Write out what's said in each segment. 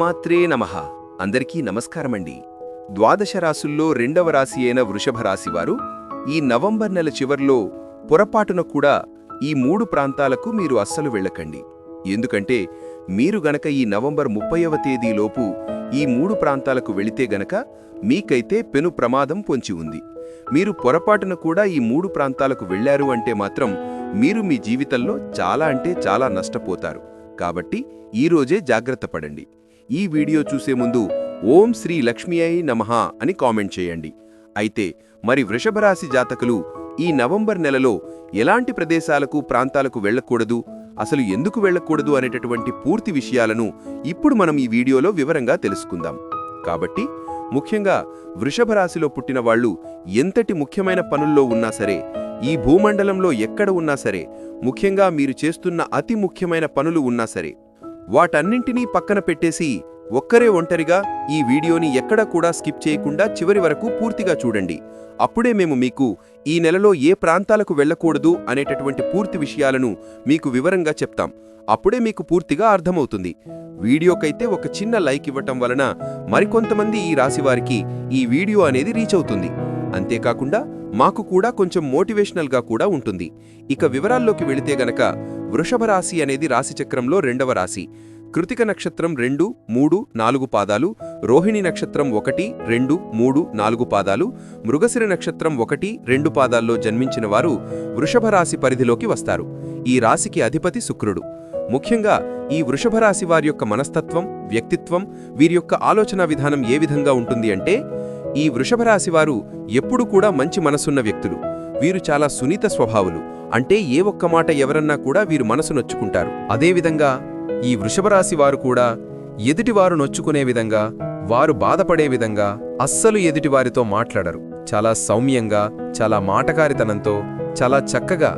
శ్రీమాత్రే నమ. అందరికీ నమస్కారమండి. ద్వాదశ రాసుల్లో రెండవ రాశి అయిన వృషభ రాశివారు ఈ నవంబర్ నెల చివర్లో పొరపాటున కూడా ఈ మూడు ప్రాంతాలకు మీరు అస్సలు వెళ్ళకండి. ఎందుకంటే మీరు గనక ఈ నవంబర్ ముప్పైవ తేదీలోపు ఈ మూడు ప్రాంతాలకు వెళితే గనక మీకైతే పెను ప్రమాదం పొంచి ఉంది. మీరు పొరపాటున కూడా ఈ మూడు ప్రాంతాలకు వెళ్ళారు అంటే మాత్రం మీరు మీ జీవితంలో చాలా అంటే చాలా నష్టపోతారు. కాబట్టి ఈరోజే జాగ్రత్త పడండి. ఈ వీడియో చూసే ముందు ఓం శ్రీ లక్ష్మీ అయి నమః అని కామెంట్ చేయండి. అయితే మరి వృషభరాశి జాతకులు ఈ నవంబర్ నెలలో ఎలాంటి ప్రదేశాలకు ప్రాంతాలకు వెళ్ళకూడదు? అసలు ఎందుకు వెళ్ళకూడదు అనేటటువంటి పూర్తి విషయాలను ఇప్పుడు మనం ఈ వీడియోలో వివరంగా తెలుసుకుందాం. కాబట్టి ముఖ్యంగా వృషభ రాశిలో పుట్టిన వాళ్ళు ఎంతటి ముఖ్యమైన పనుల్లో ఉన్నా సరే ఈ భూమండలంలో ఎక్కడ ఉన్నా సరే ముఖ్యంగా మీరు చేస్తున్న అతి ముఖ్యమైన పనులు ఉన్నా సరే వాటన్నింటినీ పక్కన పెట్టేసి ఒక్కరే ఒంటరిగా ఈ వీడియోని ఎక్కడా కూడా స్కిప్ చేయకుండా చివరి వరకు పూర్తిగా చూడండి. అప్పుడే మేము మీకు ఈ నెలలో ఏ ప్రాంతాలకు వెళ్ళకూడదు అనేటటువంటి పూర్తి విషయాలను మీకు వివరంగా చెప్తాం. అప్పుడే మీకు పూర్తిగా అర్థమవుతుంది. వీడియోకైతే ఒక చిన్న లైక్ ఇవ్వటం వలన మరికొంతమంది ఈ రాశివారికి ఈ వీడియో అనేది రీచ్ అవుతుంది. అంతేకాకుండా మాకు కూడా కొంచెం మోటివేషనల్గా కూడా ఉంటుంది. ఇక వివరాల్లోకి వెళితే గనక వృషభ రాశి అనేది రాశిచక్రంలో రెండవ రాశి. కృతిక నక్షత్రం రెండు మూడు నాలుగు పాదాలు రోహిణి నక్షత్రం ఒకటి రెండు మూడు నాలుగు పాదాలు మృగశిర నక్షత్రం ఒకటి రెండు పాదాల్లో జన్మించిన వారు వృషభ రాశి పరిధిలోకి వస్తారు. ఈ రాశికి అధిపతి శుక్రుడు. ముఖ్యంగా ఈ వృషభ రాశి వారి యొక్క మనస్తత్వం వ్యక్తిత్వం వీరి యొక్క ఆలోచన విధానం ఏ విధంగా ఉంటుంది అంటే ఈ వృషభరాశివారు ఎప్పుడు కూడా మంచి మనసున్న వ్యక్తులు. వీరు చాలా సునీత స్వభావులు. అంటే ఏ ఒక్క మాట ఎవరన్నా కూడా వీరు మనసు నొచ్చుకుంటారు. అదేవిధంగా ఈ వృషభరాశివారు వారు కూడా ఎదుటివారు నొచ్చుకునే విధంగా వారు బాధపడే విధంగా అస్సలు ఎదుటివారితో మాట్లాడరు. చాలా సౌమ్యంగా చాలా మాటకారితనంతో చాలా చక్కగా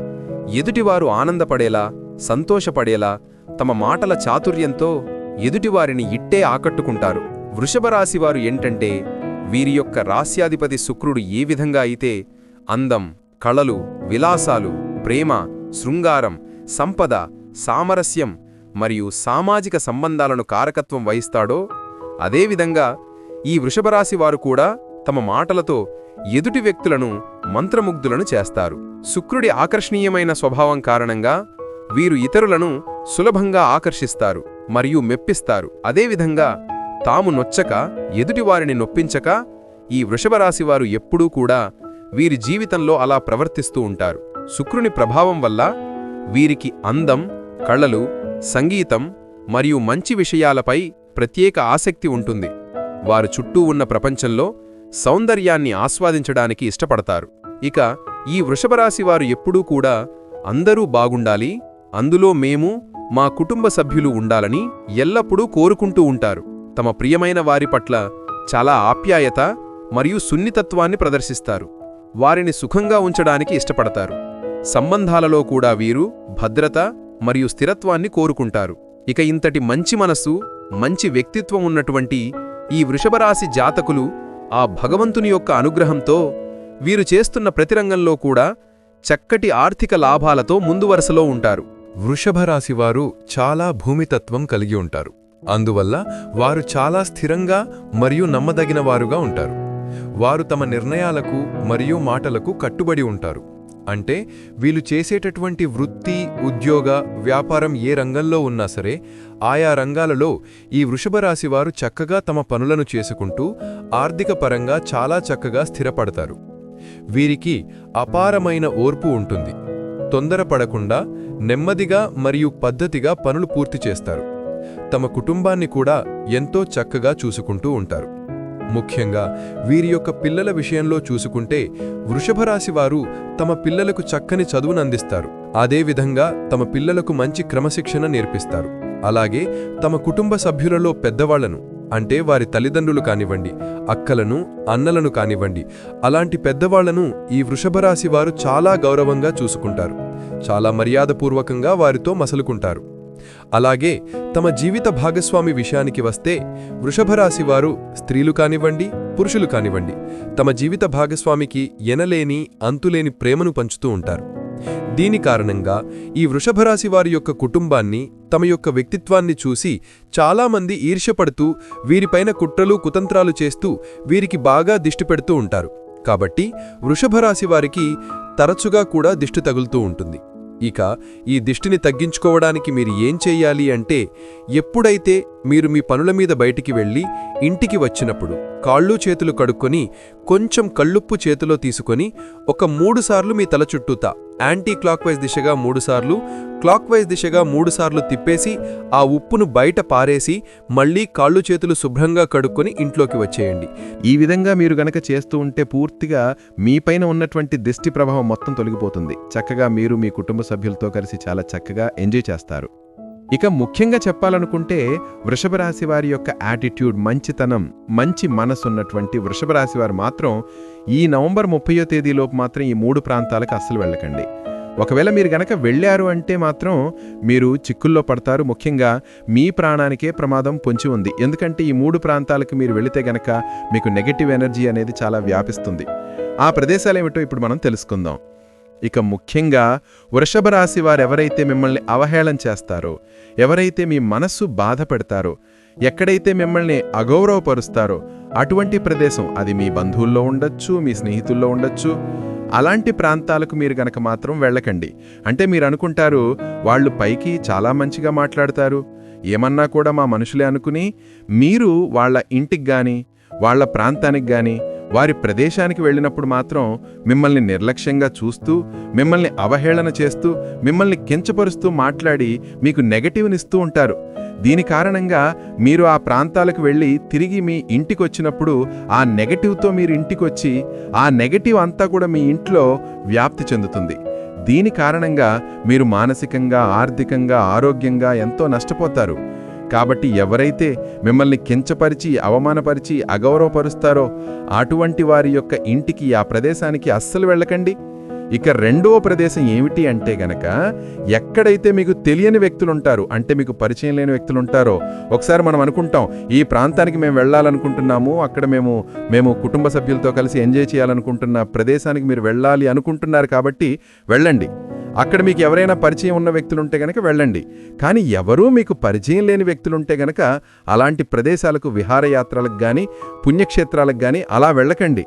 ఎదుటివారు ఆనందపడేలా సంతోషపడేలా తమ మాటల చాతుర్యంతో ఎదుటివారిని ఇట్టే ఆకట్టుకుంటారు. వృషభరాశివారు ఏంటంటే వీరి యొక్క రాస్యాధిపతి శుక్రుడు ఏ విధంగా అయితే అందం కళలు విలాసాలు ప్రేమ శృంగారం సంపద సామరస్యం మరియు సామాజిక సంబంధాలను కారకత్వం వహిస్తాడో అదేవిధంగా ఈ వృషభరాశి వారు కూడా తమ మాటలతో ఎదుటి వ్యక్తులను మంత్రముగ్ధులను చేస్తారు. శుక్రుడి ఆకర్షణీయమైన స్వభావం కారణంగా వీరు ఇతరులను సులభంగా ఆకర్షిస్తారు మరియు మెప్పిస్తారు. అదేవిధంగా తాము నొచ్చక ఎదుటివారిని నొప్పించక ఈ వృషభరాశివారు ఎప్పుడూ కూడా వీరి జీవితంలో అలా ప్రవర్తిస్తూ ఉంటారు. శుక్రుని ప్రభావం వల్ల వీరికి అందం కళలు సంగీతం మరియు మంచి విషయాలపై ప్రత్యేక ఆసక్తి ఉంటుంది. వారు చుట్టూ ఉన్న ప్రపంచంలో సౌందర్యాన్ని ఆస్వాదించడానికి ఇష్టపడతారు. ఇక ఈ వృషభరాశివారు ఎప్పుడూ కూడా అందరూ బాగుండాలి అందులో మేము మా కుటుంబ సభ్యులు ఉండాలని ఎల్లప్పుడూ కోరుకుంటూ ఉంటారు. తమ ప్రియమైన వారి పట్ల చాలా ఆప్యాయత మరియు సున్నితత్వాన్ని ప్రదర్శిస్తారు. వారిని సుఖంగా ఉంచడానికి ఇష్టపడతారు. సంబంధాలలో కూడా వీరు భద్రత మరియు స్థిరత్వాన్ని కోరుకుంటారు. ఇక ఇంతటి మంచి మనస్సు మంచి వ్యక్తిత్వం ఉన్నటువంటి ఈ వృషభరాశి జాతకులు ఆ భగవంతుని యొక్క అనుగ్రహంతో వీరు చేస్తున్న ప్రతిరంగంలో కూడా చక్కటి ఆర్థిక లాభాలతో ముందు వరుసలో ఉంటారు. వృషభరాశివారు చాలా భూమితత్వం కలిగి ఉంటారు. అందువల్ల వారు చాలా స్థిరంగా మరియు నమ్మదగిన వారుగా ఉంటారు. వారు తమ నిర్ణయాలకు మరియు మాటలకు కట్టుబడి ఉంటారు. అంటే వీళ్ళు చేసేటటువంటి వృత్తి ఉద్యోగ వ్యాపారం ఏ రంగంలో ఉన్నా సరే ఆయా రంగాలలో ఈ వృషభరాశి వారు చక్కగా తమ పనులను చేసుకుంటూ ఆర్థిక పరంగా చాలా చక్కగా స్థిరపడతారు. వీరికి అపారమైన ఓర్పు ఉంటుంది. తొందరపడకుండా నెమ్మదిగా మరియు పద్ధతిగా పనులు పూర్తి చేస్తారు. తమ కుటుంబాన్ని కూడా ఎంతో చక్కగా చూసుకుంటూ ఉంటారు. ముఖ్యంగా వీరి యొక్క పిల్లల విషయంలో చూసుకుంటే వృషభరాశివారు తమ పిల్లలకు చక్కని చదువునందిస్తారు అదేవిధంగా తమ పిల్లలకు మంచి క్రమశిక్షణ నేర్పిస్తారు. అలాగే తమ కుటుంబ సభ్యులలో పెద్దవాళ్ళను అంటే వారి తల్లిదండ్రులు కానివ్వండి అక్కలను అన్నలను కానివ్వండి అలాంటి పెద్దవాళ్ళను ఈ వృషభరాశివారు చాలా గౌరవంగా చూసుకుంటారు. చాలా మర్యాదపూర్వకంగా వారితో మసలుకుంటారు. అలాగే తమ జీవిత భాగస్వామి విషయానికి వస్తే వృషభరాశివారు స్త్రీలు కానివ్వండి పురుషులు కానివ్వండి తమ జీవిత భాగస్వామికి ఎనలేని అంతులేని ప్రేమను పంచుతూ ఉంటారు. దీని కారణంగా ఈ వృషభరాశి వారి యొక్క కుటుంబాన్ని తమ యొక్క వ్యక్తిత్వాన్ని చూసి చాలామంది ఈర్ష్యపడుతూ వీరిపైన కుట్రలు కుతంత్రాలు చేస్తూ వీరికి బాగా దిష్టి పెడుతూ ఉంటారు. కాబట్టి వృషభరాశి వారికి తరచుగా కూడా దిష్టి తగులుతూ ఉంటుంది. ఇక ఈ దిష్టిని తగ్గించుకోవడానికి మీరు ఏం చెయ్యాలి అంటే ఎప్పుడైతే మీరు మీ పనుల మీద బయటికి వెళ్ళి ఇంటికి వచ్చినప్పుడు కాళ్ళు చేతులు కడుక్కొని కొంచెం కళ్ళుప్పు చేతిలో తీసుకొని ఒక మూడుసార్లు మీ తల చుట్టూతా. యాంటీ క్లాక్వైజ్ దిశగా మూడుసార్లు క్లాక్వైజ్ దిశగా మూడుసార్లు తిప్పేసి ఆ ఉప్పును బయట పారేసి మళ్ళీ కాళ్ళు చేతులు శుభ్రంగా కడుక్కొని ఇంట్లోకి వచ్చేయండి. ఈ విధంగా మీరు గనక చేస్తూ ఉంటే పూర్తిగా మీపైన ఉన్నటువంటి దిష్టి ప్రభావం మొత్తం తొలగిపోతుంది. చక్కగా మీరు మీ కుటుంబ సభ్యులతో కలిసి చాలా చక్కగా ఎంజాయ్ చేస్తారు. ఇక ముఖ్యంగా చెప్పాలనుకుంటే వృషభ రాశి వారి యొక్క యాటిట్యూడ్ మంచితనం మంచి మనసున్నటువంటి వృషభ రాశి వారు మాత్రం ఈ నవంబర్ ముప్పయో తేదీలోపు మాత్రం ఈ మూడు ప్రాంతాలకు అస్సలు వెళ్ళకండి. ఒకవేళ మీరు గనక వెళ్ళారు అంటే మాత్రం మీరు చిక్కుల్లో పడతారు. ముఖ్యంగా మీ ప్రాణానికే ప్రమాదం పొంచి ఉంది. ఎందుకంటే ఈ మూడు ప్రాంతాలకు మీరు వెళితే గనక మీకు నెగటివ్ ఎనర్జీ అనేది చాలా వ్యాపిస్తుంది. ఆ ప్రదేశాలు ఏమిటో ఇప్పుడు మనం తెలుసుకుందాం. ఇక ముఖ్యంగా వృషభ రాశి వారు ఎవరైతే మిమ్మల్ని అవహేళన చేస్తారో ఎవరైతే మీ మనస్సు బాధ పెడతారో ఎక్కడైతే మిమ్మల్ని అగౌరవపరుస్తారో అటువంటి ప్రదేశం. అది మీ బంధువుల్లో ఉండొచ్చు మీ స్నేహితుల్లో ఉండొచ్చు. అలాంటి ప్రాంతాలకు మీరు గనక మాత్రం వెళ్ళకండి. అంటే మీరు అనుకుంటారు వాళ్ళు పైకి చాలా మంచిగా మాట్లాడతారు. ఏమన్నా కూడా మా మనుషులే అనుకుని మీరు వాళ్ళ ఇంటికి గాని వాళ్ళ ప్రాంతానికి గాని వారి ప్రదేశానికి వెళ్ళినప్పుడు మాత్రం మిమ్మల్ని నిర్లక్ష్యంగా చూస్తూ మిమ్మల్ని అవహేళన చేస్తూ మిమ్మల్ని కించపరుస్తూ మాట్లాడి మీకు నెగటివ్నిస్తూ ఉంటారు. దీని కారణంగా మీరు ఆ ప్రాంతాలకు వెళ్ళి తిరిగి మీ ఇంటికొచ్చినప్పుడు ఆ నెగటివ్తో మీరు ఇంటికొచ్చి ఆ నెగటివ్ అంతా కూడా మీ ఇంట్లో వ్యాప్తి చెందుతుంది. దీని కారణంగా మీరు మానసికంగా ఆర్థికంగా ఆరోగ్యంగా ఎంతో నష్టపోతారు. కాబట్టి ఎవరైతే మిమ్మల్ని కించపరిచి అవమానపరిచి అగౌరవపరుస్తారో అటువంటి వారి యొక్క ఇంటికి ఆ ప్రదేశానికి అస్సలు వెళ్ళకండి. ఇక రెండవ ప్రదేశం ఏమిటి అంటే గనక ఎక్కడైతే మీకు తెలియని వ్యక్తులుంటారు అంటే మీకు పరిచయం లేని వ్యక్తులుంటారో ఒకసారి మనం అనుకుంటాం ఈ ప్రాంతానికి మేము వెళ్ళాలనుకుంటున్నాము అక్కడ మేము మేము కుటుంబ సభ్యులతో కలిసి ఎంజాయ్ చేయాలనుకుంటున్న ప్రదేశానికి మీరు వెళ్ళాలి అనుకుంటున్నారు కాబట్టి వెళ్ళండి. అక్కడ మీకు ఎవరైనా పరిచయం ఉన్న వ్యక్తులుంటే గనక వెళ్ళండి. కానీ ఎవరూ మీకు పరిచయం లేని వ్యక్తులుంటే గనక అలాంటి ప్రదేశాలకు విహారయాత్రలకు కానీ పుణ్యక్షేత్రాలకు కానీ అలా వెళ్ళకండి.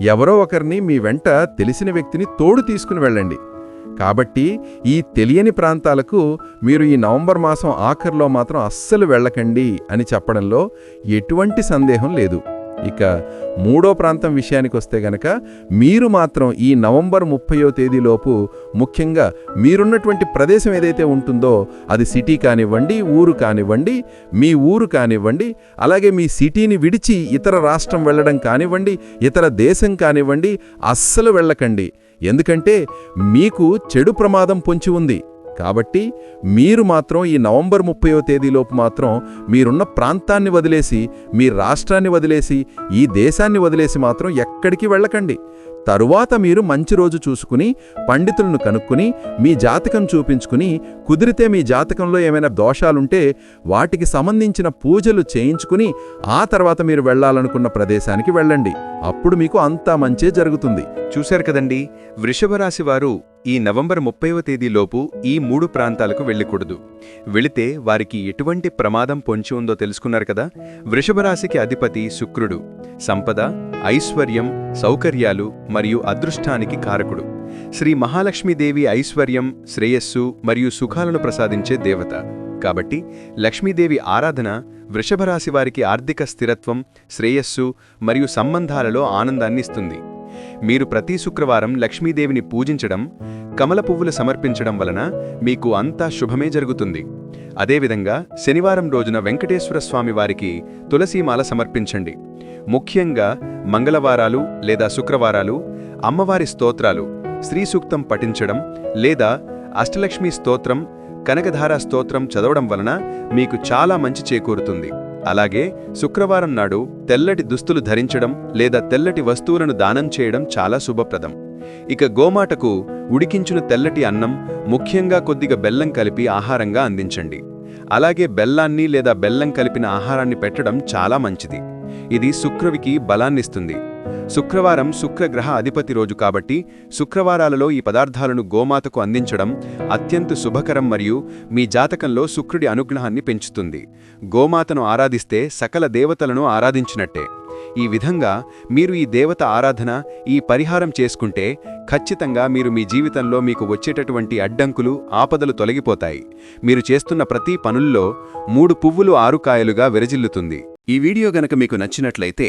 ఎవరో ఒకరిని మీ వెంట తెలిసిన వ్యక్తిని తోడు తీసుకుని వెళ్ళండి. కాబట్టి ఈ తెలియని ప్రాంతాలకు మీరు ఈ నవంబర్ మాసం ఆఖరిలో మాత్రం అస్సలు వెళ్ళకండి అని చెప్పడంలో ఎటువంటి సందేహం లేదు. ఇక మూడో ప్రాంతం విషయానికి వస్తే గనక మీరు మాత్రం ఈ నవంబర్ ముప్పయో తేదీలోపు ముఖ్యంగా మీరున్నటువంటి ప్రదేశం ఏదైతే ఉంటుందో అది సిటీ కానివ్వండి ఊరు కానివ్వండి మీ ఊరు కానివ్వండి అలాగే మీ సిటీని విడిచి ఇతర రాష్ట్రం వెళ్ళడం కానివ్వండి ఇతర దేశం కానివ్వండి అస్సలు వెళ్ళకండి. ఎందుకంటే మీకు చెడు ప్రమాదం పొంచి ఉంది. కాబట్టి మీరు మాత్రం ఈ నవంబర్ ముప్పయో తేదీలోపు మాత్రం మీరున్న ప్రాంతాన్ని వదిలేసి మీ రాష్ట్రాన్ని వదిలేసి ఈ దేశాన్ని వదిలేసి మాత్రం ఎక్కడికి వెళ్ళకండి. తరువాత మీరు మంచి రోజు చూసుకుని పండితులను కనుక్కుని మీ జాతకం చూపించుకుని కుదిరితే మీ జాతకంలో ఏమైనా దోషాలుంటే వాటికి సంబంధించిన పూజలు చేయించుకుని ఆ తర్వాత మీరు వెళ్ళాలనుకున్న ప్రదేశానికి వెళ్ళండి. అప్పుడు మీకు అంతా మంచే జరుగుతుంది. చూశారు కదండి వృషభ రాశి వారు ఈ నవంబర్ ముప్పైవ తేదీలోపు ఈ మూడు ప్రాంతాలకు వెళ్ళకూడదు. వెళితే వారికి ఎటువంటి ప్రమాదం పొంచి ఉందో తెలుసుకున్నారు కదా? వృషభరాశికి అధిపతి శుక్రుడు. సంపద ఐశ్వర్యం సౌకర్యాలు మరియు అదృష్టానికి కారకుడు. శ్రీ మహాలక్ష్మీదేవి ఐశ్వర్యం శ్రేయస్సు మరియు సుఖాలను ప్రసాదించే దేవత. కాబట్టి లక్ష్మీదేవి ఆరాధన వృషభరాశి వారికి ఆర్థిక స్థిరత్వం శ్రేయస్సు మరియు సంబంధాలలో ఆనందాన్ని ఇస్తుంది. మీరు ప్రతి శుక్రవారం లక్ష్మీదేవిని పూజించడం కమల పువ్వులు సమర్పించడం వలన మీకు అంతా శుభమే జరుగుతుంది. అదేవిధంగా శనివారం రోజున వెంకటేశ్వర స్వామి వారికి తులసీమాల సమర్పించండి. ముఖ్యంగా మంగళవారాలు లేదా శుక్రవారాలు అమ్మవారి స్తోత్రాలు శ్రీ సూక్తం పఠించడం లేదా అష్టలక్ష్మి స్తోత్రం కనకధారా స్తోత్రం చదవడం వలన మీకు చాలా మంచి చేకూరుతుంది. అలాగే శుక్రవారం నాడు తెల్లటి దుస్తులు ధరించడం లేదా తెల్లటి వస్తువులను దానం చేయడం చాలా శుభప్రదం. ఇక గోమాటకు ఉడికించిన తెల్లటి అన్నం ముఖ్యంగా కొద్దిగా బెల్లం కలిపి ఆహారంగా అందించండి. అలాగే బెల్లాన్ని లేదా బెల్లం కలిపిన ఆహారాన్ని పెట్టడం చాలా మంచిది. ఇది శుక్రవికి బలాన్నిస్తుంది. శుక్రవారం శుక్రగ్రహ అధిపతి రోజు కాబట్టి శుక్రవారాలలో ఈ పదార్థాలను గోమాతకు అందించడం అత్యంత శుభకరం మరియు మీ జాతకంలో శుక్రుడి అనుగ్రహాన్ని పెంచుతుంది. గోమాతను ఆరాధిస్తే సకల దేవతలను ఆరాధించినట్టే. ఈ విధంగా మీరు ఈ దేవత ఆరాధన ఈ పరిహారం చేసుకుంటే ఖచ్చితంగా మీరు మీ జీవితంలో మీకు వచ్చేటటువంటి అడ్డంకులు ఆపదలు తొలగిపోతాయి. మీరు చేస్తున్న ప్రతి పనుల్లో మూడు పువ్వులు ఆరుకాయలుగా విరజిల్లుతుంది. ఈ వీడియో గనక మీకు నచ్చినట్లయితే